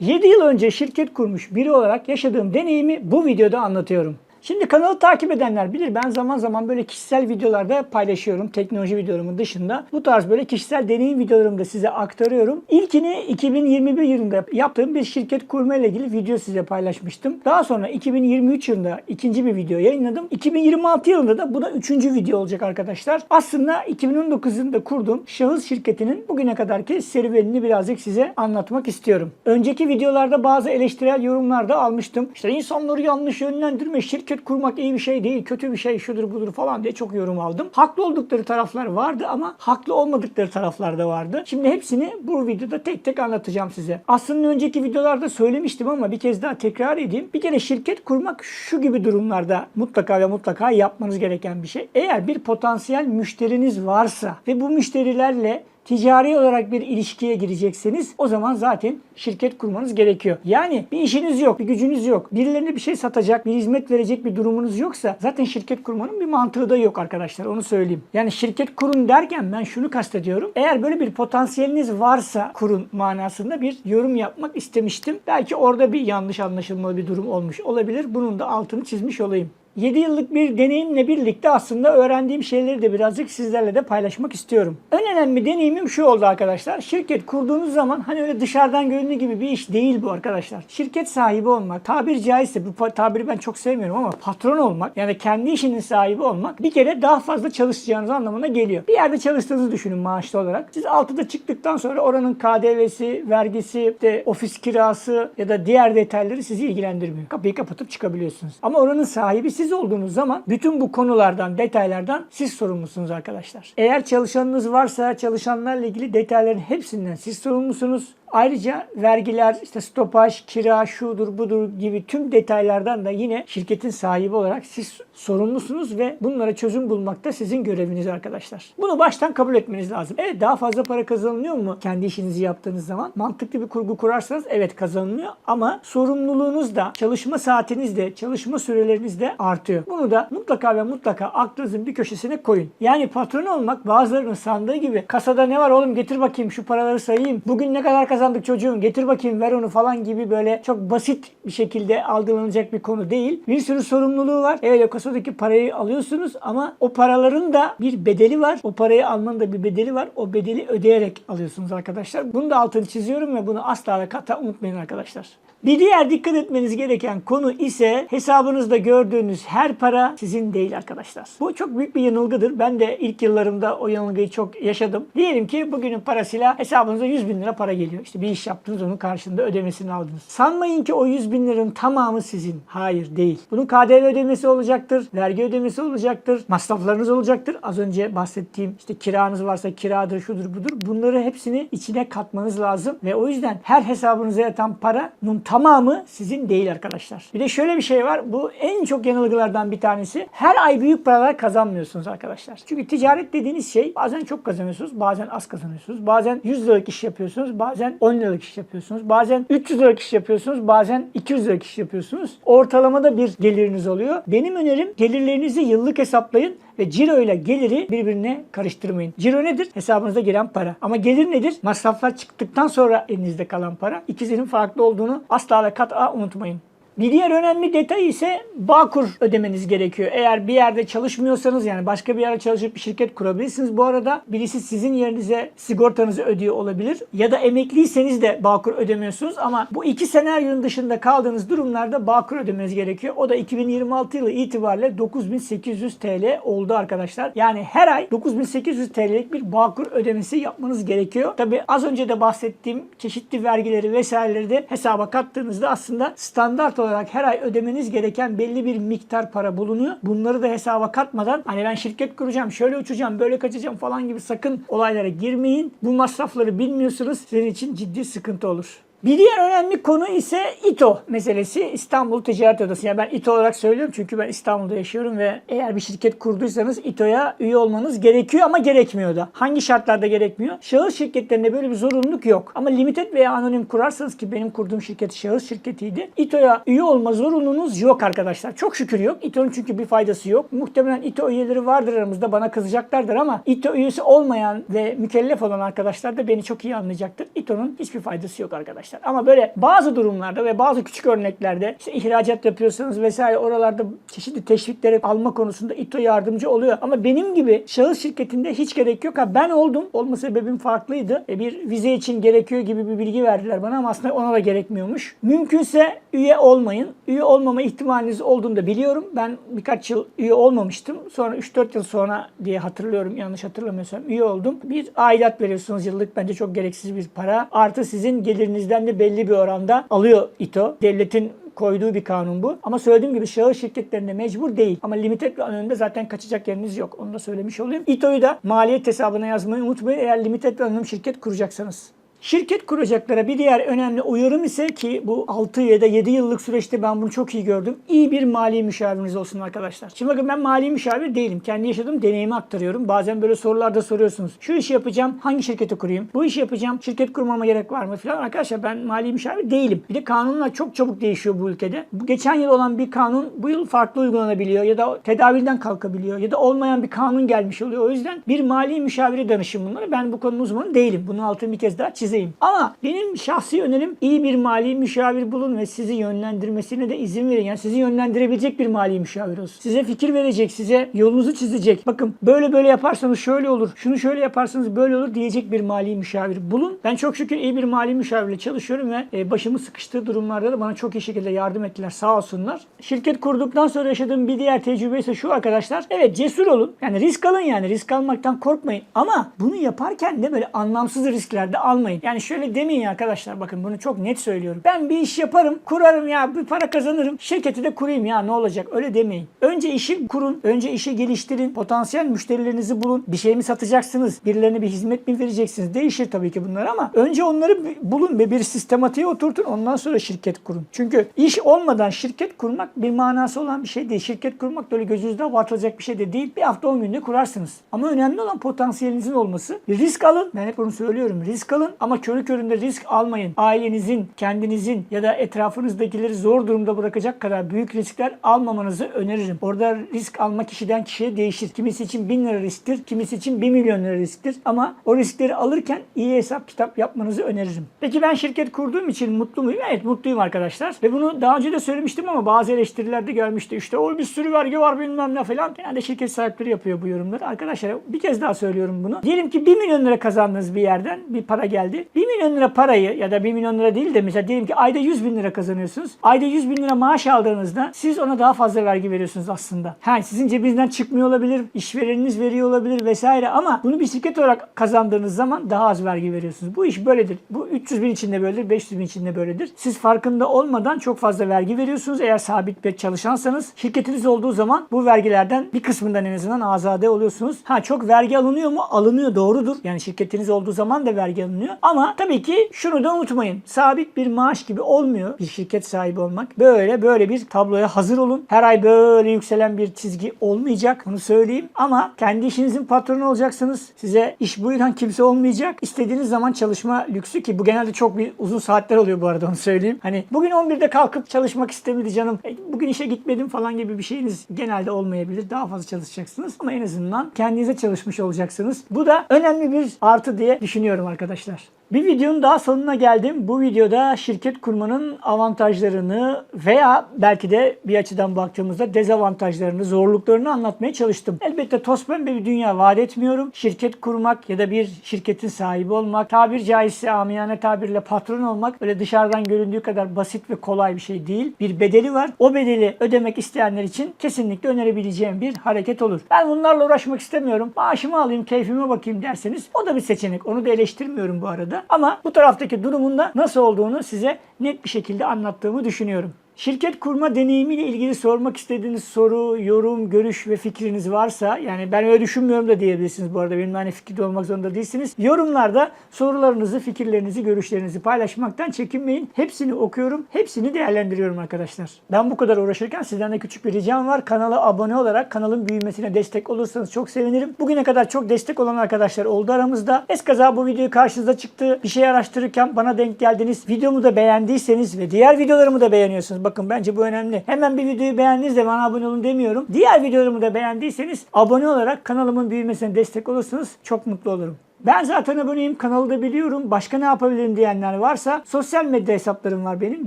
7 yıl önce şirket kurmuş biri olarak yaşadığım deneyimi bu videoda anlatıyorum. Şimdi kanalı takip edenler bilir ben zaman zaman böyle kişisel videolarda paylaşıyorum. Teknoloji videolarımın dışında. Bu tarz böyle kişisel deneyim videolarımı da size aktarıyorum. İlkini 2021 yılında yaptığım bir şirket kurma ile ilgili video size paylaşmıştım. Daha sonra 2023 yılında ikinci bir video yayınladım. 2026 yılında da bu da üçüncü video olacak arkadaşlar. Aslında 2019 yılında kurduğum şahıs şirketinin bugüne kadarki serüvenini birazcık size anlatmak istiyorum. Önceki videolarda bazı eleştirel yorumlar da almıştım. İşte insanları yanlış yönlendirme, şirket kurmak iyi bir şey değil, kötü bir şey, şudur budur falan diye çok yorum aldım. Haklı oldukları taraflar vardı ama haklı olmadıkları taraflar da vardı. Şimdi hepsini bu videoda tek tek anlatacağım size. Aslında önceki videolarda söylemiştim ama bir kez daha tekrar edeyim. Bir kere şirket kurmak şu gibi durumlarda mutlaka ve mutlaka yapmanız gereken bir şey. Eğer bir potansiyel müşteriniz varsa ve bu müşterilerle ticari olarak bir ilişkiye girecekseniz o zaman zaten şirket kurmanız gerekiyor. Yani bir işiniz yok, bir gücünüz yok. Birilerine bir şey satacak, bir hizmet verecek bir durumunuz yoksa zaten şirket kurmanın bir mantığı da yok arkadaşlar. Onu söyleyeyim. Yani şirket kurun derken ben şunu kastediyorum. Eğer böyle bir potansiyeliniz varsa kurun manasında bir yorum yapmak istemiştim. Belki orada bir yanlış anlaşılmalı bir durum olmuş olabilir. Bunun da altını çizmiş olayım. 7 yıllık bir deneyimle birlikte aslında öğrendiğim şeyleri de birazcık sizlerle de paylaşmak istiyorum. En önemli deneyimim şu oldu arkadaşlar. Şirket kurduğunuz zaman hani öyle dışarıdan göründüğü gibi bir iş değil bu arkadaşlar. Şirket sahibi olmak, tabiri caizse bu tabiri ben çok sevmiyorum ama patron olmak yani kendi işinin sahibi olmak bir kere daha fazla çalışacağınız anlamına geliyor. Bir yerde çalıştığınızı düşünün maaşlı olarak. Siz altıda çıktıktan sonra oranın KDV'si, vergisi, işte ofis kirası ya da diğer detayları sizi ilgilendirmiyor. Kapıyı kapatıp çıkabiliyorsunuz. Ama oranın sahibi siz olduğunuz zaman bütün bu konulardan, detaylardan siz sorumlusunuz arkadaşlar. Eğer çalışanınız varsa çalışanlarla ilgili detayların hepsinden siz sorumlusunuz. Ayrıca vergiler, işte stopaj, kira, şudur budur gibi tüm detaylardan da yine şirketin sahibi olarak siz sorumlusunuz ve bunlara çözüm bulmak da sizin göreviniz arkadaşlar. Bunu baştan kabul etmeniz lazım. Evet daha fazla para kazanılıyor mu kendi işinizi yaptığınız zaman? Mantıklı bir kurgu kurarsanız evet kazanılıyor ama sorumluluğunuz da, çalışma saatiniz de, çalışma süreleriniz de artıyor. Bunu da mutlaka ve mutlaka aklınızın bir köşesine koyun. Yani patron olmak bazılarının sandığı gibi kasada ne var oğlum getir bakayım şu paraları sayayım. Bugün ne kadar kazandık çocuğum getir bakayım ver onu falan gibi böyle çok basit bir şekilde algılanacak bir konu değil. Bir sürü sorumluluğu var. Evet o kasadaki parayı alıyorsunuz ama o paraların da bir bedeli var. O parayı almanın da bir bedeli var. O bedeli ödeyerek alıyorsunuz arkadaşlar. Bunu da altını çiziyorum ve bunu asla ve kata unutmayın arkadaşlar. Bir diğer dikkat etmeniz gereken konu ise hesabınızda gördüğünüz her para sizin değil arkadaşlar. Bu çok büyük bir yanılgıdır. Ben de ilk yıllarımda o yanılgıyı çok yaşadım. Diyelim ki bugünün parasıyla hesabınıza 100 bin lira para geliyor. İşte bir iş yaptınız onun karşında ödemesini aldınız. Sanmayın ki o 100 bin liranın tamamı sizin. Hayır değil. Bunun KDV ödemesi olacaktır. Vergi ödemesi olacaktır. Masraflarınız olacaktır. Az önce bahsettiğim işte kiranız varsa kiradır şudur budur. Bunları hepsini içine katmanız lazım. Ve o yüzden her hesabınıza yatan paranın tamamı sizin değil arkadaşlar. Bir de şöyle bir şey var. Bu en çok yanılgılardan bir tanesi. Her ay büyük paralar kazanmıyorsunuz arkadaşlar. Çünkü ticaret dediğiniz şey bazen çok kazanıyorsunuz, bazen az kazanıyorsunuz. Bazen 100 liralık iş yapıyorsunuz, bazen 10 liralık iş yapıyorsunuz. Bazen 300 liralık iş yapıyorsunuz, bazen 200 liralık iş yapıyorsunuz. Ortalamada bir geliriniz oluyor. Benim önerim gelirlerinizi yıllık hesaplayın ve ciro ile geliri birbirine karıştırmayın. Ciro nedir? Hesabınıza giren para. Ama gelir nedir? Masraflar çıktıktan sonra elinizde kalan para. İkisinin farklı olduğunu asla ve kat'a unutmayın. Bir diğer önemli detay ise Bağkur ödemeniz gerekiyor. Eğer bir yerde çalışmıyorsanız yani başka bir yerde çalışıp bir şirket kurabilirsiniz. Bu arada birisi sizin yerinize sigortanızı ödüyor olabilir. Ya da emekliyseniz de Bağkur ödemiyorsunuz ama bu iki senaryonun dışında kaldığınız durumlarda Bağkur ödemeniz gerekiyor. O da 2026 yılı itibariyle 9800 TL oldu arkadaşlar. Yani her ay 9800 TL'lik bir Bağkur ödemesi yapmanız gerekiyor. Tabi az önce de bahsettiğim çeşitli vergileri vesaireleri de hesaba kattığınızda aslında standart olarak her ay ödemeniz gereken belli bir miktar para bulunuyor. Bunları da hesaba katmadan hani ben şirket kuracağım, şöyle uçacağım, böyle kaçacağım falan gibi sakın olaylara girmeyin. Bu masrafları bilmiyorsunuz. Sizin için ciddi sıkıntı olur. Bir diğer önemli konu ise İTO meselesi. İstanbul Ticaret Odası. Yani ben İTO olarak söylüyorum çünkü ben İstanbul'da yaşıyorum ve eğer bir şirket kurduysanız İTO'ya üye olmanız gerekiyor ama gerekmiyor da. Hangi şartlarda gerekmiyor? Şahıs şirketlerinde böyle bir zorunluluk yok. Ama limited veya anonim kurarsanız ki benim kurduğum şirket şahıs şirketiydi. İTO'ya üye olma zorunluluğunuz yok arkadaşlar. Çok şükür yok. İTO'nun çünkü bir faydası yok. Muhtemelen İTO üyeleri vardır aramızda bana kızacaklardır ama İTO üyesi olmayan ve mükellef olan arkadaşlar da beni çok iyi anlayacaktır. İTO İTO'nun hiçbir faydası yok arkadaşlar. Ama böyle bazı durumlarda ve bazı küçük örneklerde işte ihracat yapıyorsanız vesaire oralarda çeşitli teşvikleri alma konusunda İTO yardımcı oluyor. Ama benim gibi şahıs şirketinde hiç gerek yok. Ha ben oldum. Olma sebebim farklıydı. E, bir vize için gerekiyor gibi bir bilgi verdiler bana ama aslında ona da gerekmiyormuş. Mümkünse üye olmayın. Üye olmama ihtimaliniz olduğunu da biliyorum. Ben birkaç yıl üye olmamıştım. Sonra 3-4 yıl sonra diye hatırlıyorum yanlış hatırlamıyorsam üye oldum. Bir aidat veriyorsunuz yıllık bence çok gereksiz bir para. Artı sizin gelirinizden de belli bir oranda alıyor İTO. Devletin koyduğu bir kanun bu. Ama söylediğim gibi şahıs şirketlerine mecbur değil. Ama limited önünde zaten kaçacak yeriniz yok. Onu da söylemiş olayım. İTO'yu da maliyet hesabına yazmayı unutmayın eğer limited run şirket kuracaksanız. Şirket kuracaklara bir diğer önemli uyarım ise ki bu 6 ya da 7 yıllık süreçte ben bunu çok iyi gördüm. İyi bir mali müşaviriniz olsun arkadaşlar. Şimdi bakın ben mali müşavir değilim. Kendi yaşadığım deneyimi aktarıyorum. Bazen böyle sorularda soruyorsunuz. Şu işi yapacağım hangi şirketi kurayım? Bu işi yapacağım şirket kurmama gerek var mı falan. Arkadaşlar ben mali müşavir değilim. Bir de kanunlar çok çabuk değişiyor bu ülkede. Bu geçen yıl olan bir kanun bu yıl farklı uygulanabiliyor ya da tedavülden kalkabiliyor ya da olmayan bir kanun gelmiş oluyor. O yüzden bir mali müşavire danışın bunları. Ben bu konunun uzmanı değilim. Bunun altını bir kez daha çizeyim. Ama benim şahsi önerim iyi bir mali müşavir bulun ve sizi yönlendirmesine de izin verin. Yani sizi yönlendirebilecek bir mali müşavir olsun. Size fikir verecek, size yolunuzu çizecek. Bakın böyle böyle yaparsanız şöyle olur, şunu şöyle yaparsanız böyle olur diyecek bir mali müşavir bulun. Ben çok şükür iyi bir mali müşavirle çalışıyorum ve e, başımı sıkıştığı durumlarda da bana çok iyi şekilde yardım ettiler sağ olsunlar. Şirket kurduktan sonra yaşadığım bir diğer tecrübe ise şu arkadaşlar. Evet cesur olun. Yani risk alın yani risk almaktan korkmayın. Ama bunu yaparken de böyle anlamsız riskler de Yani şöyle demeyin arkadaşlar bakın bunu çok net söylüyorum. Ben bir iş yaparım, kurarım ya bir para kazanırım. Şirketi de kurayım ya ne olacak öyle demeyin. Önce işi kurun, önce işi geliştirin. Potansiyel müşterilerinizi bulun. Bir şey mi satacaksınız? Birilerine bir hizmet mi vereceksiniz? Değişir tabii ki bunlar ama önce onları bulun ve bir sistematiğe oturtun. Ondan sonra şirket kurun. Çünkü iş olmadan şirket kurmak bir manası olan bir şey değil. Şirket kurmak da öyle gözünüzde abartılacak bir şey de değil. Bir hafta 10 günde kurarsınız. Ama önemli olan potansiyelinizin olması. Risk alın. Ben hep onu söylüyorum. Risk alın ama körü köründe risk almayın. Ailenizin, kendinizin ya da etrafınızdakileri zor durumda bırakacak kadar büyük riskler almamanızı öneririm. Orada risk alma kişiden kişiye değişir. Kimisi için 1000 lira risktir, kimisi için 1 milyon lira risktir. Ama o riskleri alırken iyi hesap kitap yapmanızı öneririm. Peki ben şirket kurduğum için mutlu muyum? Evet mutluyum arkadaşlar. Ve bunu daha önce de söylemiştim ama bazı eleştirilerde gelmişti. İşte o bir sürü vergi var bilmem ne falan. Genelde şirket sahipleri yapıyor bu yorumları. Arkadaşlar bir kez daha söylüyorum bunu. Diyelim ki 1 milyon lira kazandınız bir yerden. Bir para geldi. 1 milyon lira parayı ya da 1 milyon lira değil de mesela diyelim ki ayda 100 bin lira kazanıyorsunuz. Ayda 100 bin lira maaş aldığınızda siz ona daha fazla vergi veriyorsunuz aslında. Ha, sizin cebinizden çıkmıyor olabilir, işvereniniz veriyor olabilir vesaire ama bunu bir şirket olarak kazandığınız zaman daha az vergi veriyorsunuz. Bu iş böyledir. Bu 300 bin içinde böyledir, 500 bin içinde böyledir. Siz farkında olmadan çok fazla vergi veriyorsunuz. Eğer sabit bir çalışansanız şirketiniz olduğu zaman bu vergilerden bir kısmından en azından azade oluyorsunuz. Ha çok vergi alınıyor mu? Alınıyor doğrudur. Yani şirketiniz olduğu zaman da vergi alınıyor. Ama tabii ki şunu da unutmayın. Sabit bir maaş gibi olmuyor bir şirket sahibi olmak. Böyle böyle bir tabloya hazır olun. Her ay böyle yükselen bir çizgi olmayacak. Bunu söyleyeyim. Ama kendi işinizin patronu olacaksınız. Size iş buyuran kimse olmayacak. İstediğiniz zaman çalışma lüksü ki bu genelde çok bir uzun saatler oluyor bu arada onu söyleyeyim. Hani bugün 11'de kalkıp çalışmak istemedi canım. E, Bugün işe gitmedim falan gibi bir şeyiniz genelde olmayabilir. Daha fazla çalışacaksınız. Ama en azından kendinize çalışmış olacaksınız. Bu da önemli bir artı diye düşünüyorum arkadaşlar. Bir videonun daha sonuna geldim. Bu videoda şirket kurmanın avantajlarını veya belki de bir açıdan baktığımızda dezavantajlarını, zorluklarını anlatmaya çalıştım. Elbette toz bir dünya vaat etmiyorum. Şirket kurmak ya da bir şirketin sahibi olmak, tabir caizse amiyane tabirle patron olmak öyle dışarıdan göründüğü kadar basit ve kolay bir şey değil. Bir bedeli var. O bedeli ödemek isteyenler için kesinlikle önerebileceğim bir hareket olur. Ben bunlarla uğraşmak istemiyorum. Maaşımı alayım, keyfime bakayım derseniz o da bir seçenek. Onu da eleştirmiyorum bu arada. Ama bu taraftaki durumun da nasıl olduğunu size net bir şekilde anlattığımı düşünüyorum. Şirket kurma deneyimiyle ilgili sormak istediğiniz soru, yorum, görüş ve fikriniz varsa yani ben öyle düşünmüyorum da diyebilirsiniz bu arada. Benim aynı fikirde olmak zorunda değilsiniz. Yorumlarda sorularınızı, fikirlerinizi, görüşlerinizi paylaşmaktan çekinmeyin. Hepsini okuyorum, hepsini değerlendiriyorum arkadaşlar. Ben bu kadar uğraşırken sizden de küçük bir ricam var. Kanala abone olarak kanalın büyümesine destek olursanız çok sevinirim. Bugüne kadar çok destek olan arkadaşlar oldu aramızda. Eskaza bu video karşınıza çıktı. Bir şey araştırırken bana denk geldiniz. Videomu da beğendiyseniz ve diğer videolarımı da beğeniyorsunuz. Bence bu önemli. Hemen bir videoyu beğendiniz bana abone olun demiyorum. Diğer videolarımı da beğendiyseniz abone olarak kanalımın büyümesine destek olursanız çok mutlu olurum. Ben zaten aboneyim, kanalı da biliyorum. Başka ne yapabilirim diyenler varsa sosyal medya hesaplarım var benim.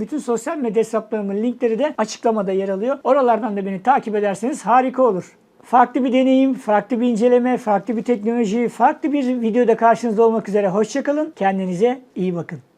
Bütün sosyal medya hesaplarımın linkleri de açıklamada yer alıyor. Oralardan da beni takip ederseniz harika olur. Farklı bir deneyim, farklı bir inceleme, farklı bir teknoloji, farklı bir videoda karşınızda olmak üzere. Hoşçakalın. Kendinize iyi bakın.